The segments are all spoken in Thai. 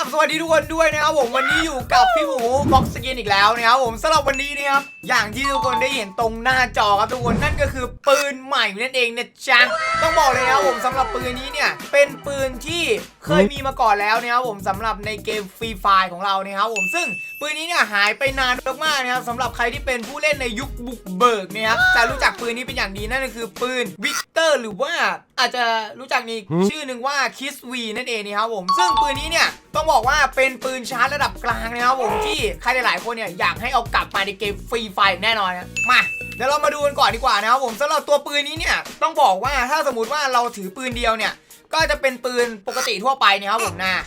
ครับสวัสดีทุกคนด้วยนะครับผมวันนี้อยู่กับพี่หมูบ็อกสกินอีกแล้วนะครับผมสำหรับวันนี้นะครับอย่างที่ทุกคนได้เห็นตรงหน้าจอครับทุกคนนั่นก็คือปืนใหม่นั่นเองนะจ๊ะต้องบอกเลยนะครับผมสำหรับปืนนี้เนี่ยเป็นปืนที่ เคยมีมาก่อนแล้วนะครับผมสำหรับในเกมฟรีไฟของเรานะครับผมซึ่งปืนนี้เนี่ยหายไปนานมากๆนะครับสำหรับใครที่เป็นผู้เล่นในยุคบุกเบิกนะครับจะรู้จักปืนนี้เป็นอย่างดีนั่นก็คือปืนวิกเตอร์หรือว่าอาจจะรู้จักในชื่อหนึ่งว่าคิสวีนั่นเองนะครับผมซึ่งปืนนี้เนี่ยต้องบอกว่าเป็นปืนชาร์จระดับกลางนะครับผมที่ใครหลายๆคนเนี่ยอยากให้เอากลับมาในเกมฟรีไฟแน่นอนนะมาเดี๋ยวเรามาดูกันก่อนดีกว่านะครับผมสำหรับตัวปืนนี้เนี่ยต้องบอกว่าถ้าสมมติว่าเราถือปืนเดียวเนี่ย ก็จะเป็นปืนปกติทั่วไปนะครับผมนะ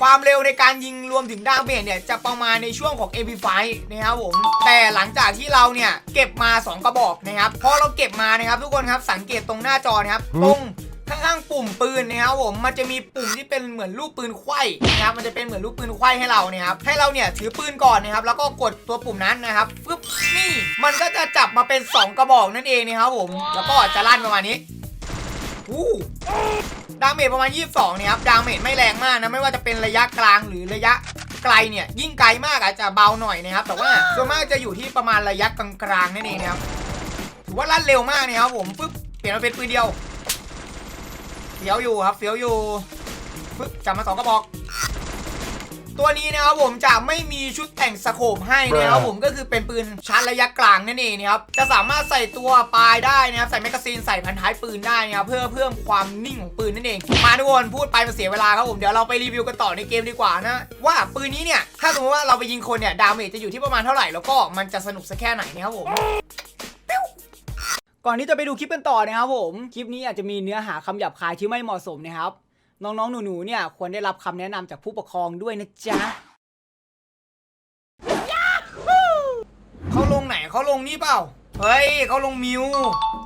ความเร็วในการยิงรวมถึงดาเมจเนี่ยจะประมาณในช่วงของ MP5 นะครับผม แต่หลังจากที่เราเนี่ยเก็บมา 2 กระบอกนะครับพอเราเก็บมานะครับทุกคนครับสังเกตตรงหน้าจอนะครับตรงข้างๆปุ่มปืนนะครับผมมันจะมีปุ่มที่เป็นเหมือนลูกปืนไขว้นะครับมันจะเป็นเหมือนลูกปืนไขว้ให้เราเนี่ยครับให้เราเนี่ยถือปืนก่อนนะครับแล้วก็กดตัวปุ่มนั้นนะครับฟึบนี่มันก็จะจับมาเป็น 2 กระบอกนั่นเองนะครับผม แล้วก็จะลั่นประมาณนี้ อู้ดาเมจประมาณ 22เนี่ยครับ ดาเมจไม่แรงมากนะ ไม่ว่าจะเป็นระยะกลางหรือระยะไกลเนี่ย ยิ่งไกลมากอาจจะเบาหน่อยนะครับ แต่ว่าส่วนมากจะอยู่ที่ประมาณระยะกลางๆนั่นเองนะครับ ถือว่าลั่นเร็วมากนะครับผมปึ๊บ เปลี่ยนมาเป็นปืนเดียวเฟี้ยวอยู่ครับเฟี้ยวอยู่ปึ๊บจับมาสองกระบอก ตัวนี้นะครับผมจะไม่มีชุดแต่งสโคปให้นะครับผมก็คือเป็นปืนชาร์จระยะกลางนั่นเองนะครับจะสามารถใส่ตัวปลายได้นะครับใส่แมกกาซีนใส่พันท้ายปืนได้นะครับเพื่อเพิ่มความนิ่งของปืนนั่นเองมาทุกคนพูดไปมันเสียเวลาครับผมเดี๋ยวเราไปรีวิวกันต่อในเกมดีกว่านะว่าปืนนี้เนี่ยถ้าสมมติว่าเราไปยิงคนเนี่ยดาเมจจะอยู่ที่ประมาณเท่าไหร่แล้วก็มันจะสนุกสักแค่ไหนนะครับผมก่อนที่จะไปดูคลิปกันต่อนะครับผม คลิปนี้อาจจะมีเนื้อหาคำหยาบคายที่ไม่เหมาะสมนะครับ น้องๆ หนูๆ เนี่ยควรได้รับคำแนะนำจากผู้ปกครองด้วยนะจ๊ะเขาลงไหนเขาลงนี่เปล่า เฮ้ยเขาลงมิว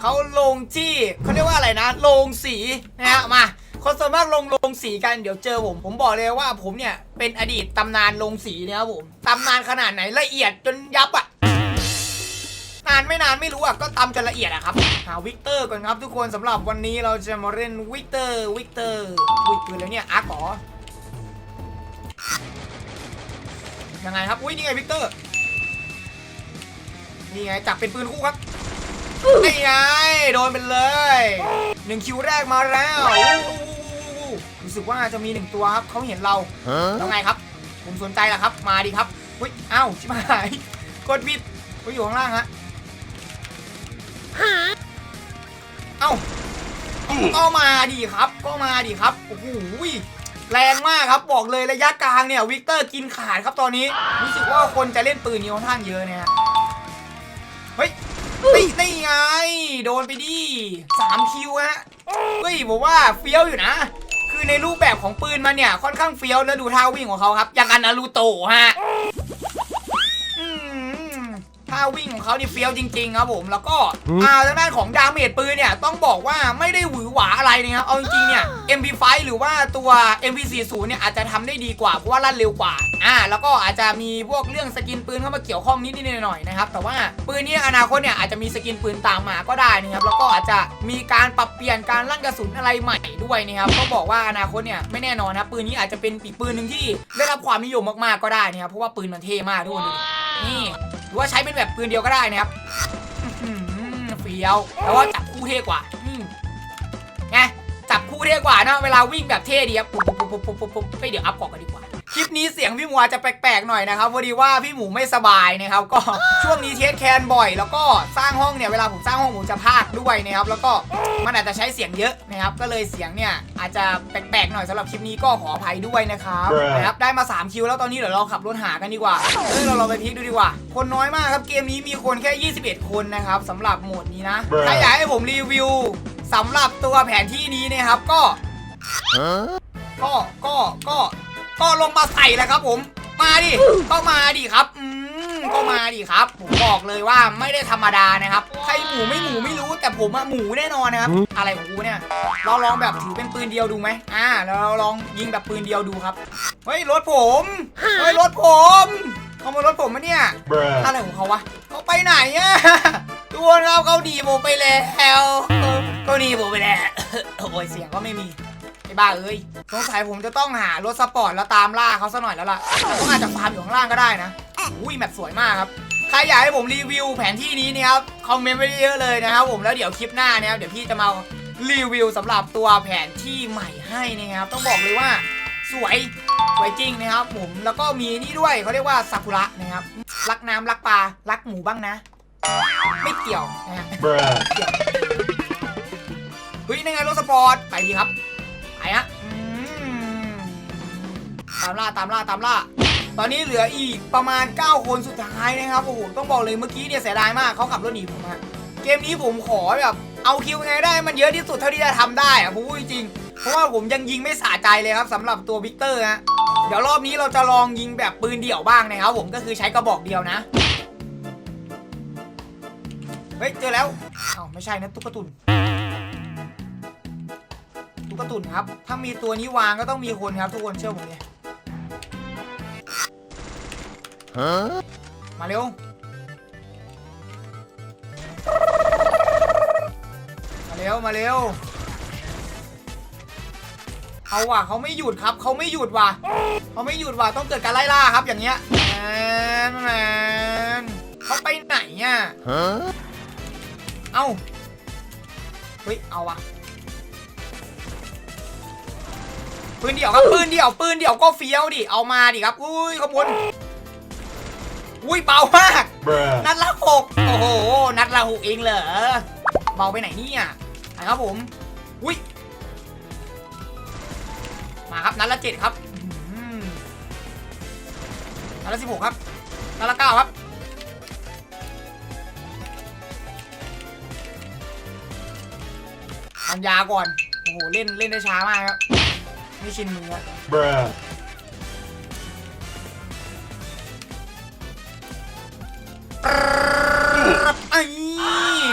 เขาลงที่เขาเรียกว่าอะไรนะ ลงสีนะฮะมาคนส่วนมากลงลงสีกันเดี๋ยวเจอผม ผมบอกเลยว่าผมเนี่ยเป็นอดีตตำนานลงสีนะครับผมตำนานขนาดไหนละเอียดจนยับอะานไม่นานไม่รู้อะก็ตำจนละเอียดอะครับหาวิกเตอร์ก่อนครับทุกคนสำหรับวันนี้เราจะมาเล่นวิกเตอร์วิกเตอร์อุ้ยปืนแล้วเนี่ยอาร์กอยังไงครับอุ้ยนี่ไงวิกเตอร์นี่ไงจับเป็นปืนคู่ครับนี่ไงโดนไปเลยหนึ่งคิวแรกมาแล้วรู้สึกว่าจะมีหนึ่งตัวครับเขาเห็นเราแล้วไงครับ ผมสนใจแหละครับ มาดิครับอุ้ยอ้าวชิบหายกดผิดอุ้ยอยู่ข้างล่างฮะ เอ้าก็มาดิครับ ก็มาดิครับ โอ้โหแรงมากครับ บอกเลยระยะกลางเนี่ย วิกเตอร์กินขาดครับตอนนี้ รู้สึกว่าคนจะเล่นปืนนี้ค่อนข้างเยอะเนี่ยเฮ้ยตีตีไง โดนไปดิสามคิวฮะ เฮ้ยผมว่าเฟี้ยวอยู่นะ คือในรูปแบบของปืนมันเนี่ย ค่อนข้างเฟี้ยวแล้วดูท่าวิ่งของเขาครับ อย่างกับนารูโตะฮะ ท่าวิ่งของเขานี่เฟี้ยวจริงๆครับผมแล้วก็อ่าทางด้านของดาเมจปืนเนี่ยต้องบอกว่าไม่ได้หวือหวาอะไรนะครับเอาจริงๆเนี่ย MP5 หรือว่าตัว MP40 เนี่ยอาจจะทำได้ดีกว่าเพราะว่าลั่นเร็วกว่าอ่าแล้วก็อาจจะมีพวกเรื่องสกินปืนเข้ามาเกี่ยวข้องนิดๆหน่อยๆนะครับแต่ว่าปืนเนี้อนาคตเนี่ยอาจจะมีสกินปืนตามมาก็ได้นะครับแล้วก็อาจจะมีการปรับเปลี่ยนการลั่นกระสุนอะไรใหม่ด้วยนะครับต้องบอกว่าอนาคตเนี่ยไม่แน่นอนนะปืนนี้อาจจะเป็นอีกปืนหนึ่งที่ ได้รับความนิยมมากๆก็ได้นะครับเพราะว่าปืนมันเท่มากทุกคนดูดินี่ห รือว่าใช้เป็นแบบปืนเดียวก็ได้นะครับเฟี้ยวแล้วว่าจับคู่เท่กว่าไงจับคู่เท่กว่านะเวลาวิ่งแบบเท่ดีครับปุ๊บปุ๊บปุ๊บปุ๊บปุ๊บปุ๊บไปเดี๋ยวอัพเกาะกันดีกว่า คลิปนี้เสียงพี่หมูอาจจะแปลกๆหน่อยนะครับพอดีว่าพี่หมูไม่สบายนะครับ ก็ช่วงนี้เทสแคนบ่อย แล้วก็สร้างห้องเนี่ยเวลาผมสร้างห้องผมจะพากด้วยนะครับ แล้วก็มันอาจจะใช้เสียงเยอะนะครับ ก็เลยเสียงเนี่ยอาจจะแปลกๆหน่อยสำหรับคลิปนี้ก็ขออภัยด้วยนะครับ Bruh นะครับได้มา3คิวแล้วตอนนี้เดี๋ยวเราขับรถหากันดีกว่าเฮ้ยเราลองไปพลิกดูดีกว่า คนน้อยมากครับเกมนี้มีคนแค่ 21 คนนะครับสำหรับโหมดนี้นะ Bruh ถ้าอยากให้ผมรีวิวสำหรับตัวแผนที่นี้นะครับก็ก็ก็ก็ ก็ลงมาใส่แหล้วครับ ผม มาดิก็มาดิครับอืมก็มาดิครับ ผมบอกเลยว่าไม่ได้ธรรมดานะครับใครหมูไม่หมูไม่รู้แต่ผมอะหมูแน่นอนนะครับ อะไรของกูเนี่ยเราลองแบบถือเป็นปืนเดียวดูไหมอ่าแล้วเราลองยิงแบบปืนเดียวดูครับเฮ้ยรถผมเฮ้ยรถผมเอามารถผมมะเนี่ย Bruh. อะไรของเขาวะเขาไปไหนอะทุกคนครับเขาหนีผมไปแล้วเขาหนีผมไปแล้วโอ้ยเสียงก็ไม่มีอ้ บ้าเอ้ยสงสัยผมจะต้องหารถสปอร์ตแล้วตามล่าเขาซะหน่อยแล้วล่ะแต่ต้องอาจจะฟาร์มอยู่ข้างล่างก็ได้นะอุ้ยแมปสวยมากครับใครอยากให้ผมรีวิวแผนที่นี้เนี่ยครับคอมเมนต์ไว้เยอะเลยนะครับผมแล้วเดี๋ยวคลิปหน้าเนี่ยครับเดี๋ยวพี่จะมารีวิวสำหรับตัวแผนที่ใหม่ให้นะครับต้องบอกเลยว่าสวยสวยจริงนะครับผมแล้วก็มีนี่ด้วยเขาเรียกว่าซากุระนะครับรักน้ำรักปลารักหมูบ้างนะ ไม่เกี่ยวนะฮะ Bruh. เฮ้ยนั่นไงรถสปอร์ตไปดีครับ ไปฮะอืมตามล่าตามล่าตามล่า ตอนนี้เหลืออีกประมาณ 9 คนสุดท้ายนะครับโอ้โหต้องบอกเลยเมื่อกี้เนี่ยเสียดายมากเขาขับรถหนีผมฮะเกมนี้ผมขอแบบเอาคิวยังไงได้มันเยอะที่สุดเท่าที่จะทำได้อะผมพูดจริง เพราะว่าผมยังยิงไม่สะใจเลยครับสำหรับตัววิกเตอร์ฮะเดี๋ยวรอบนี้เราจะลองยิงแบบปืนเดี่ยวบ้างนะครับผมก็คือใช้กระบอกเดียวนะเฮ้ยเจอแล้วเอ้าไม่ใช่นะตุ๊กตุน ตุ๊กตุนครับ ถ้ามีตัวนี้วางก็ต้องมีคนครับ ทุกคนเชื่อผมเลย Huh? มาเร็วมาเร็วมาเร็วเขาว่ะเขาไม่หยุดครับเขาไม่หยุดว่ะเขาไม่หยุดว่ะต้องเกิดการไล่ล่าครับอย่างเงี้ยแมนแมนเขาไปไหนอะ Huh? เอ้าเฮ้ยเอาว่ะ ปืนเดี่ยวครับปืนเดี่ยวปืนเดี่ยวก็เฟี้ยวดิเอามาดิครับอุ้ยขบวนอุ้ยเบามาก Bruh. นัดละหกโอ้โห นัดละหกเองเหรอเบาไปไหนเนี่ยไปครับผม อุ้ย มาครับ นัดละเจ็ดครับอื้อหือนัดละสิบหกครับ นัดละเก้าครับ ทำยาก่อน โอ้โห เล่นเล่นได้ช้ามากครับ ไม่ชินมืออะ Bruh. ไอ้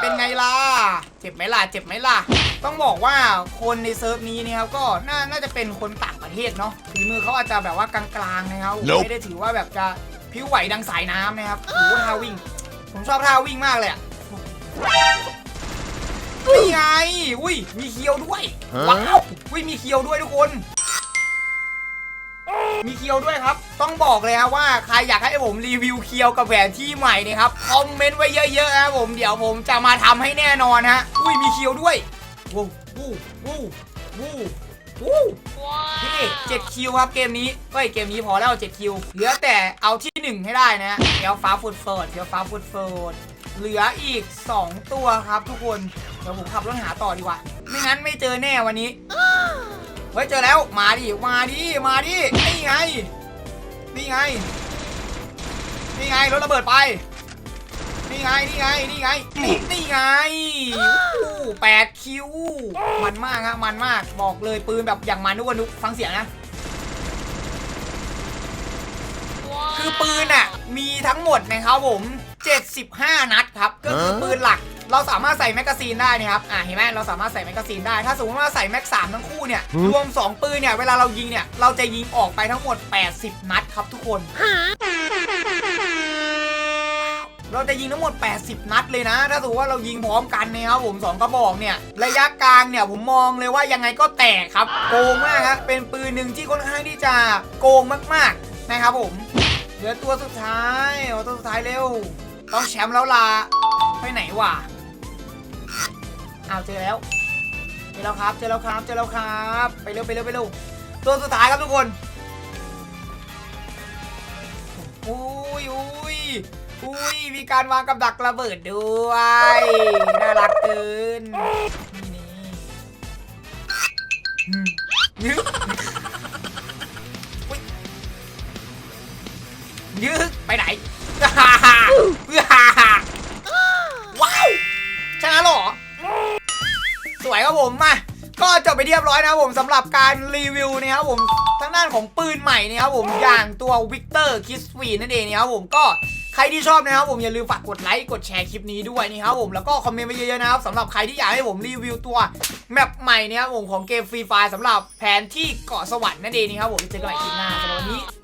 เป็นไงล่ะ เจ็บไหมล่ะ เจ็บไหมล่ะ ต้องบอกว่าคนในเซิร์ฟนี้เนี่ยครับก็น่าน่าจะเป็นคนต่างประเทศเนาะฝีมือเขาอาจจะแบบว่ากลางๆนะครับ Nope ไม่ได้ถือว่าแบบจะผิวไหวดังสายน้ำนะครับโอ้โหท่าวิ่ง ผมชอบท่าวิ่งมากเลยอะนี่ไง อุ้ย มีเคียวด้วยฮะว้าว อุ้ย มีเคียวด้วยทุกคน มีเคียวด้วยครับ ต้องบอกเลยครับว่าใครอยากให้ผมรีวิวเคียวกับแหวนที่ใหม่เนะครับคอมเมนต์ไว้เยอะๆนะครับผมเดี๋ยวผมจะมาทำให้แน่นอนฮะอุ้ยมีเคียวด้วยวู้วู้วู้วู้วู้พี่เจ็ดคิวครับเกมนี้เฮ้ยเกมนี้พอแล้วเจ็ดคิวเหลือแต่เอาที่หนึ่งให้ได้นะฮะเดี๋ยวฟ้าฟุดเฟิร์ดเดี๋ยวฟ้าฟุดเฟิร์ดเหลืออีก 2 ตัวครับทุกคน เดี๋ยวผมขับรถหาต่อดีกว่า ไม่งั้นไม่เจอแน่วันนี้ เฮ้ยเจอแล้วมาดิมาดิมาดินี่ไงนี่ไงนี่ไงรถระเบิดไปนี่ไงนี่ไงนี่ไงนี่นี่ไงโอ้แปดคิวมันมากฮะมันมากบอกเลยปืนแบบอย่างมันทุกคนดูฟังเสียงนะคือปืนอะมีทั้งหมดนะครับผม 75 นัดครับ ก็คือฮะปืนหลัก เราสามารถใส่แมกกาซีนได้นะครับอ่าเห็นไหมเราสามารถใส่แมกกาซีนได้ ถ้าสมมติว่าใส่แม็กสามทั้งคู่เนี่ยรวม 2 ปืนเนี่ยเวลาเรายิงเนี่ยเราจะยิงออกไปทั้งหมด 80 นัดครับทุกคนเราจะยิงทั้งหมด 80 นัดเลยนะ ถ้าสมมติว่าเรายิงพร้อมกันเนยครับผมสองกระบอกเนี่ย ระยะกลางเนี่ยผมมองเลยว่ายังไงก็แตกครับ โกงมากครับ เป็นปืนหนึ่งที่ค่อนข้างที่จะโกงมากๆนะครับผม เหลือตัวสุดท้ายเอาตัวสุดท้ายเร็ว ต้องแชมป์แล้วล่ะไปไหนวะ อ้าวเจอแล้วเจอแล้วครับ เจอแล้วครับ เจอแล้วครับ ไปเร็วไปเร็วไปเร็วตัวสุดท้ายครับทุกคนอุ้ยอุ้ยอุ้ยมีการวางกับดักระเบิดด้วย น่ารัก จบไปเรียบร้อยนะครับผมสำหรับการรีวิวนะครับผมทางด้านของปืนใหม่นะครับผมอย่างตัววิกเตอร์คิสฟีนั่นเองนะครับผมก็ใครที่ชอบนะครับผมอย่าลืมฝากกดไลค์กดแชร์คลิปนี้ด้วยนี่ครับผมแล้วก็คอมเมนต์ไปเยอะๆนะครับสำหรับใครที่อยากให้ผมรีวิวตัวแมปใหม่นะครับผมของเกมฟรีไฟสำหรับแผนที่เกาะสวรรค์นั่นเองนะครับผมเจอกันใหม่คลิปหน้าสำหรับวันนี้